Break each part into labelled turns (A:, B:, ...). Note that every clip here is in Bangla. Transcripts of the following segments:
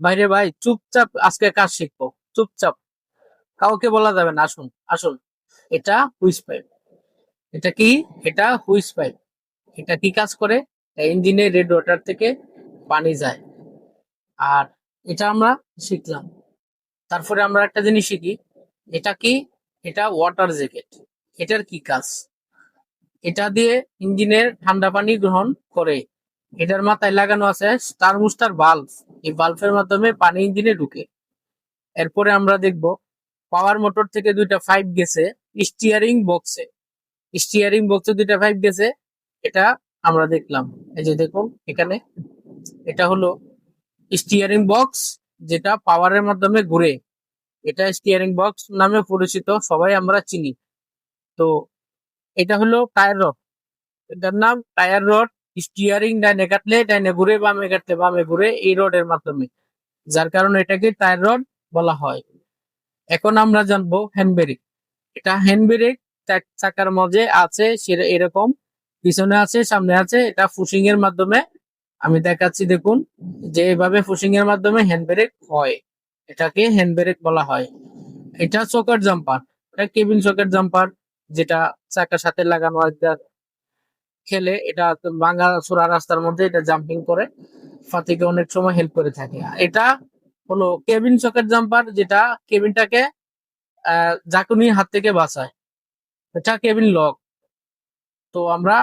A: বাইরে ভাই, চুপচাপ আজকে কাজ শিখব। চুপচাপ। কাউকে বলা যাবে না, আসুন আসুন। এটা হুইস পাইপ। এটা কি? এটা হুইস পাইপ। এটা কি কাজ করে? ইঞ্জিনে রেড ওয়াটার থেকে পানি যায়। আর এটা আমরা শিখলাম। তারপরে আমরা একটা জিনিস শিখি। এটা কি? এটা ওয়াটার জ্যাকেট। এটার কি কাজ? এটা দিয়ে ইঞ্জিনের ঠান্ডা পানি গ্রহণ করে। এটার মাথায় লাগানো আছে স্টারমুস্টার বাল্ব। এই বাল্বের মাধ্যমে পানি ইঞ্জিনে ঢুকে। এরপরে আমরা দেখব, পাওয়ার মোটর থেকে দুইটা পাইপ গেছে স্টিয়ারিং বক্সে। স্টিয়ারিং বক্সে দুইটা পাইপ গেছে, এটা আমরা দেখলাম। এই যে দেখুন, এখানে এটা হলো স্টিয়ারিং বক্স, যেটা পাওয়ারের মাধ্যমে ঘুরে। এটা স্টিয়ারিং বক্স নামে পরিচিত, সবাই আমরা চিনি। তো এটা হলো টায়ার রড। এটার নাম টায়ার রড স্টিয়ারিং ডাইনে কাটলে ডাইনে ঘুরে বামে কাটলে বামে ঘুরে এই রডের মাধ্যমে। যার কারণে এটাকে টায়ার রড বলা হয়। এখন আমরা জানব হ্যান্ড ব্রেক এটা হ্যান্ড ব্রেক চাকার মাঝে আছে, সেটা এরকম, পিছনে আছে, সামনে আছে, এটা ফুসিং এর মাধ্যমে। আমি দেখাচ্ছি দেখুন, যে এভাবে ফুসিং এর মাধ্যমে হ্যান্ড ব্রেক হয়। এটাকে হ্যান্ড ব্রেক বলা হয়। এটা চকের জাম্পার এটা কেবিন চকের জাম্পার যেটা চাকার সাথে লাগানো খেলে এটা ভাঙা চোরা রাস্তার মধ্যে এটা জাম্পিং করে। ফাতিকে অনেক সময় হেল্প করে থাকে। এটা হলো কেবিন চকের জাম্পার যেটা কেবিনটাকে জাকুনির হাত থেকে বাঁচায়। এটা কেবিন লক তো আমরা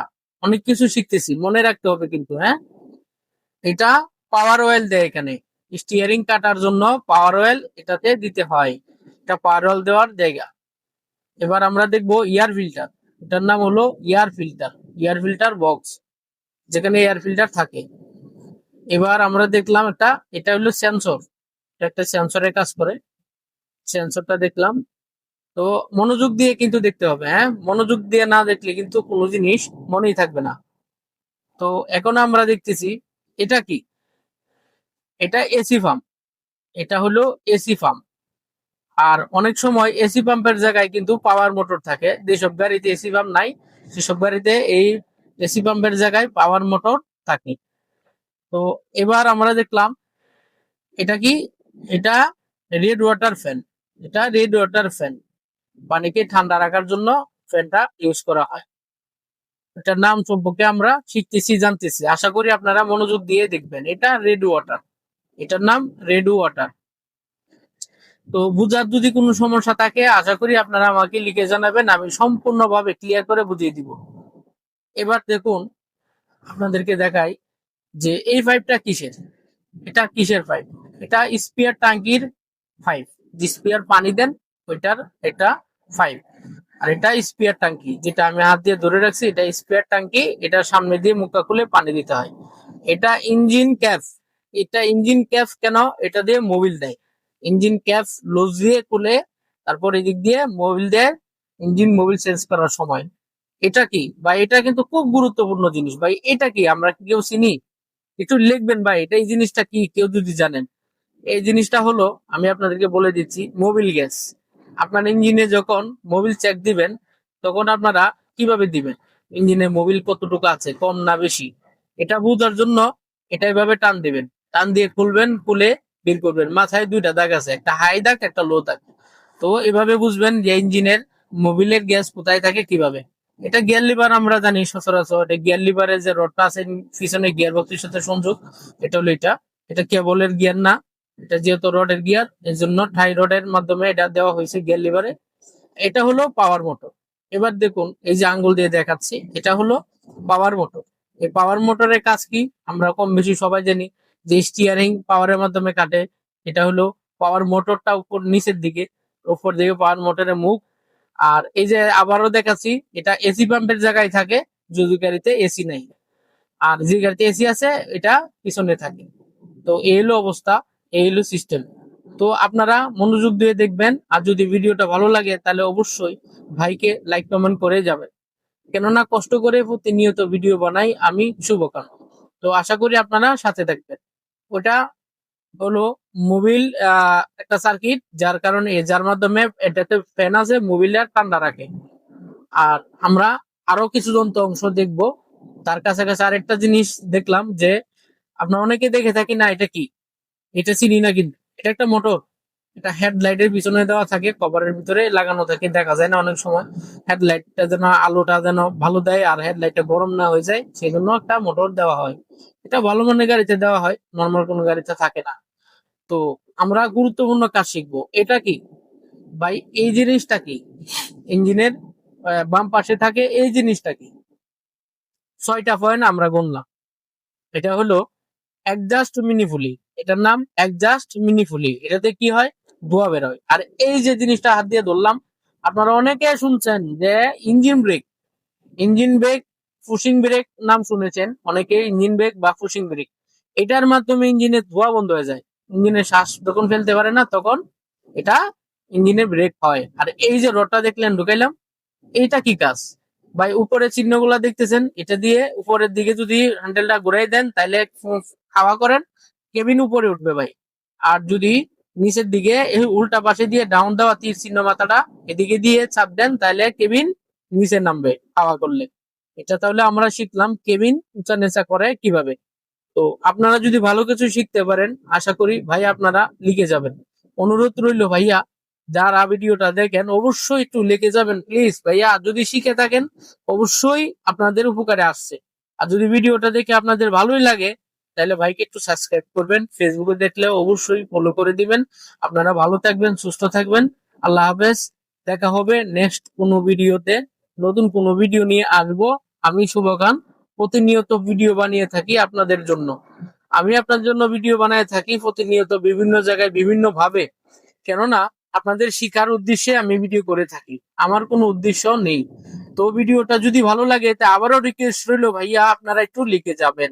A: অনেক কিছু শিখতেছি। মনে রাখতে হবে কিন্তু হ্যাঁ? এটা পাওয়ার অয়েল দেয় এখানে। স্টিয়ারিং কাটার জন্য পাওয়ার অয়েল এটাতে দিতে হয়। এটা পাওয়ার অয়েল দেওয়ার জায়গা। এবার আমরা দেখব এয়ার ফিল্টার এটার নাম হলো air filter air filter box যেখানে এয়ার ফিল্টার থাকে। এবার আমরা দেখলাম একটা, এটা হলো সেন্সর এটা একটা সেন্সরের কাজ করে। সেন্সরটা দেখলাম। তো মনোযোগ দিয়ে কিন্তু দেখতে হবে হ্যাঁ? মনোযোগ দিয়ে না দেখলে কিন্তু কোনো জিনিস মনেই থাকবে না। তো এখন আমরা দেখতেছি, এটা কি? এটা এসি পাম্প এটা হলো এসি পাম্প আর অনেক সময় এসি পাম্পের জায়গায় কিন্তু পাওয়ার মোটর থাকে, যেসব গাড়িতে এসি পাম্প নাই সেসব গাড়িতে এই এসি পাম্পের জায়গায় পাওয়ার মোটর থাকে। তো এবার আমরা দেখলাম, এটা কি? এটা রেড ওয়াটার ফ্যান এটা রেড ওয়াটার ফ্যান পানিকে ঠান্ডা রাখার জন্য ফ্যানটা ইউজ করা হয়। এটার নাম সম্পর্কে আমরা শিখতেছি, জানতেছি। আশা করি আপনারা মনোযোগ দিয়ে দেখবেন। এটা রেড ওয়াটার এটার নাম রেড ওয়াটার তো বুঝার যদি কোনো সমস্যা থাকে, আশা করি আপনারা আমাকে লিখে জানাবেন, আমি সম্পূর্ণভাবে ক্লিয়ার করে বুঝিয়ে দিব। এবার দেখুন, আপনাদেরকে দেখাই যে এই পাইপটা কিসের? এটা কিসের পাইপ এটা স্পিয়ার টাঙ্কির পাইপ যে স্পিয়ার পানি দেন, ওইটার এটা পাইপ আর এটা স্পিয়ার টাঙ্কি যেটা আমি হাত দিয়ে ধরে রাখছি, এটা স্পিয়ার টাঙ্কি এটা সামনে দিয়ে মুখটা খুলে পানি দিতে হয়। এটা ইঞ্জিন ক্যাপ এটা ইঞ্জিন ক্যাপ কেন? এটা দিয়ে মোবিল দেয়। ইঞ্জিন ক্যাপ লুজ দিয়ে খুলে তারপর এদিক দিয়ে মোবিল দেয় ইঞ্জিন মোবিল চেঞ্জ করার সময়। এটা কি? ভাই, এটা কিন্তু খুব গুরুত্বপূর্ণ জিনিস। ভাই, এটা কি? আমরা কি কেউ চিনি? একটু লিখবেন ভাই, এটা এই জিনিসটা কি? কেউ যদি জানেন। এই জিনিসটা হলো, আমি আপনাদেরকে বলে দিচ্ছি মোবিল গ্যাস আপনার ইঞ্জিনে যখন মোবিল চেক দিবেন, তখন আপনারা কীভাবে দিবেন? ইঞ্জিনে মোবিল কতটুকু আছে? কম না বেশি? এটা বোঝার জন্য এটা এভাবে টান দিবেন। টান দিয়ে খুলবেন, খুলে বের করবেন। মাথায় দুইটা দাগ আছে, একটা হাই দাগ, একটা লো দাগ। তো এভাবে বুঝবেন যে ইঞ্জিনের মোবিলের গ্যাস কোথায় থাকে, কীভাবে? এটা গিয়ার লিভার আমরা জানি সচরাচর। এটা গিয়ার লিভারের যে রডটা আছে, পিছনে গিয়ার বক্সের সাথে সংযোগ, এটা হলো এটা। এটা কেবলের গিয়ার না, এটা যেহেতু রডের গিয়ার এর জন্য ঠাই রডের মাধ্যমে এটা দেওয়া হয়েছে গিয়ার লিভারে এটা হলো পাওয়ার মোটর এবার দেখুন, এই যে আঙ্গুল দিয়ে দেখাচ্ছি, এটা হলো পাওয়ার মোটর এই পাওয়ার মোটরের কাজ কি? আমরা কম বেশি সবাই জানি যে স্টিয়ারিং পাওয়ারের মাধ্যমে কাটে এটা হলো পাওয়ার মোটরটা উপর, নিচের দিকে, উপর দিকে পাওয়ার মোটরের মুখ। আর এই যে আবারও দেখাচ্ছি, এটা এসি পাম্পের জায়গায় থাকে যদি গাড়িতে এসি নেই। আর যে গাড়িতে এসি আছে, এটা পিছনে থাকে। তো এই হলো অবস্থা, এই হলো সিস্টেম তো আপনারা মনোযোগ দিয়ে দেখবেন, আর যদি ভিডিওটা ভালো লাগে, তাহলে অবশ্যই ভাইকে লাইক কমেন্ট করে যাবেন। কেননা কষ্ট করে প্রতিনিয়ত ভিডিও বানাই, আমি শুভকাম তো আশা করি আপনারা সাথে থাকবেন। ওটা হলো মোবিল একটা সার্কিট যার কারণে যার মাধ্যমে এটাতে ফ্যান আছে, মোবিলটা ঠান্ডা রাখে। আর আমরা আরও কিছু যন্ত্র অংশ দেখব। তার কাছাকাছি আরেকটা জিনিস দেখলাম যে আপনারা অনেকে দেখে থাকি না, এটা কি? এটা চিনি না কিন্তু। এটা একটা মোটর এটা হেডলাইটের পিছনে দেওয়া থাকে কভারের ভিতরে লাগানো থাকে, দেখা যায় না অনেক সময়। হেডলাইটটা যেন, আলোটা যেন ভালো দেয়, আর হেডলাইটটা গরম না হয়ে যায় সেই জন্য একটা মোটর দেওয়া হয়। এটা ভালো মানের গাড়িতে দেওয়া হয় নর্মাল কোনো গাড়িতে থাকে না। তো আমরা গুরুত্বপূর্ণ কাজ শিখব। এটা কি? ভাই, এই জিনিসটা কি? ইঞ্জিনের বাম পাশে থাকে এই জিনিসটা কি? ছয়টা পয়েন্ট আমরা গুনলাম। এটা হলো অ্যাডজাস্ট মিনিফুলি এটার নাম অ্যাডজাস্ট মিনিফুলি এটাতে কি হয়? ধোয়া বের হয়। আর এই যে জিনিসটা হাত দিয়ে ধরলাম, আপনারা অনেকে শুনছেন যে ইঞ্জিন ব্রেক ইঞ্জিন ব্রেক ফুসিং ব্রেক নাম শুনেছেন, অনেকে ইঞ্জিন ব্রেক বা ফুসিং ব্রেক এটার মাধ্যমে ইঞ্জিনের ধোয়া বন্ধ হয়ে যায়। ইঞ্জিনের শ্বাস যখন ফেলতে পারে না, তখন এটা ইঞ্জিনের ব্রেক হয়। আর এই যে রডটা দেখলেন, ঢুকাইলাম, এইটা কি কাজ? ভাই উপরে চিহ্নগুলা দেখতেছেন, এটা দিয়ে উপরের দিকে যদি হ্যান্ডেলটা ঘুরাই দেন তাহলে খাওয়া করেন কেবিন উপরে উঠবে ভাই। আর যদি নিচের দিকে এই উল্টা পাশে দিয়ে ডাউন দেওয়া তীর চিহ্ন মাথাটা এদিকে দিয়ে চাপ দেন তাহলে কেবিন নিচে নামবে, হাওয়া করলে। এটা তাহলে আমরা শিখলাম কেবিন উঁচা নেচা করে কীভাবে। তো আপনারা যদি ভালো কিছু শিখতে পারেন, আশা করি ভাই আপনারা লিখে যাবেন। অনুরোধ রইল ভাইয়া, যারা ভিডিওটা দেখেন অবশ্যই একটু লিখে যাবেন প্লিজ ভাইয়া, যদি শিখে থাকেন, অবশ্যই আপনাদের উপকারে আসছে। আর যদি ভিডিওটা দেখে আপনাদের ভালোই লাগে, তাহলে ভাইকে একটু সাবস্ক্রাইব করবেন ফেসবুকে দেখলে অবশ্যই ফলো করে দিবেন। আপনারা ভালো থাকবেন, সুস্থ থাকবেন। আল্লাহ হাফেজ, দেখা হবে নেক্সট কোনো ভিডিওতে নতুন কোনো ভিডিও নিয়ে আসব। আমি শুভকান প্রতিনিয়ত ভিডিও বানিয়ে থাকি আপনাদের জন্য। আমি আপনার জন্য ভিডিও বানিয়ে থাকি প্রতিনিয়ত বিভিন্ন জায়গায় বিভিন্ন ভাবে কেননা, আপনাদের শিকার উদ্দেশ্যে আমি ভিডিও করে থাকি। আমার কোনো উদ্দেশ্য নেই। তো ভিডিওটা যদি ভালো লাগে, তা আবারও রিকোয়েস্ট রইল, ভাইয়া, আপনারা একটু লিখে যাবেন।